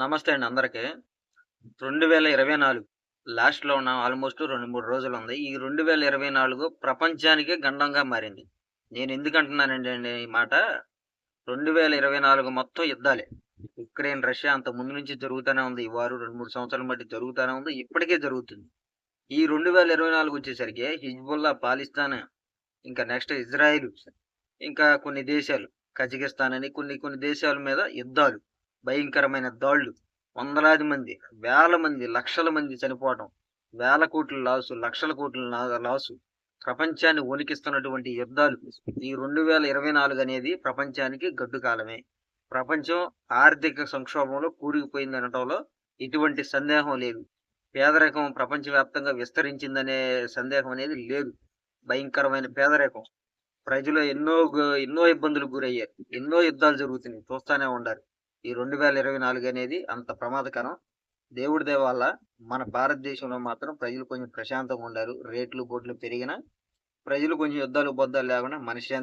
నమస్తే అండి అందరికీ. రెండు వేల ఇరవై నాలుగు లాస్ట్లో ఉన్నాం ఆల్మోస్ట్ రెండు మూడు రోజులు ఉంది. ఈ రెండు వేల ఇరవై నాలుగు ప్రపంచానికి గండంగా మారింది. నేను ఎందుకంటున్నానండి ఈ మాట? రెండు వేల ఇరవై నాలుగు మొత్తం యుద్ధాలే. ఉక్రెయిన్ రష్యా అంత ముందు నుంచి జరుగుతూనే ఉంది. ఈ వారు రెండు మూడు సంవత్సరాల బట్టి జరుగుతూనే ఉంది. ఇప్పటికే జరుగుతుంది. ఈ రెండు వేల ఇరవై నాలుగు వచ్చేసరికి హిజ్బుల్లా పాలిస్తాన్ ఇంకా నెక్స్ట్ ఇజ్రాయిల్ ఇంకా కొన్ని దేశాలు కజకిస్తాన్ అని కొన్ని కొన్ని దేశాల మీద యుద్ధాలు భయంకరమైన దాళ్ళు. వందలాది మంది వేల మంది లక్షల మంది చనిపోవడం వేల కోట్ల లాసు లక్షల కోట్ల నా- లాసు ప్రపంచాన్ని ఒలికిస్తున్నటువంటి యుద్ధాలు ఈ రెండు వేల ఇరవై నాలుగు అనేది ప్రపంచానికి గడ్డు కాలమే. ప్రపంచం ఆర్థిక సంక్షోభంలో కూరుకుపోయింది అనటంలో ఎటువంటి సందేహం లేదు. పేదరికం ప్రపంచవ్యాప్తంగా విస్తరించిందనే సందేహం అనేది లేదు. భయంకరమైన పేదరికం. ప్రజలు ఎన్నో ఎన్నో ఇబ్బందులకు గురయ్యారు. ఎన్నో యుద్ధాలు జరుగుతున్నాయి. చూస్తానే ఉండాలి. ఈ రెండు వేల ఇరవై నాలుగు అనేది అంత ప్రమాదకరం. దేవుడి దయ వల్ల మన భారతదేశంలో మాత్రం ప్రజలు కొంచెం ప్రశాంతంగా ఉండారు. రేట్లు బోట్లు పెరిగినా ప్రజలు కొంచెం యుద్ధాలు బొద్దాలు లేకుండా మనిషి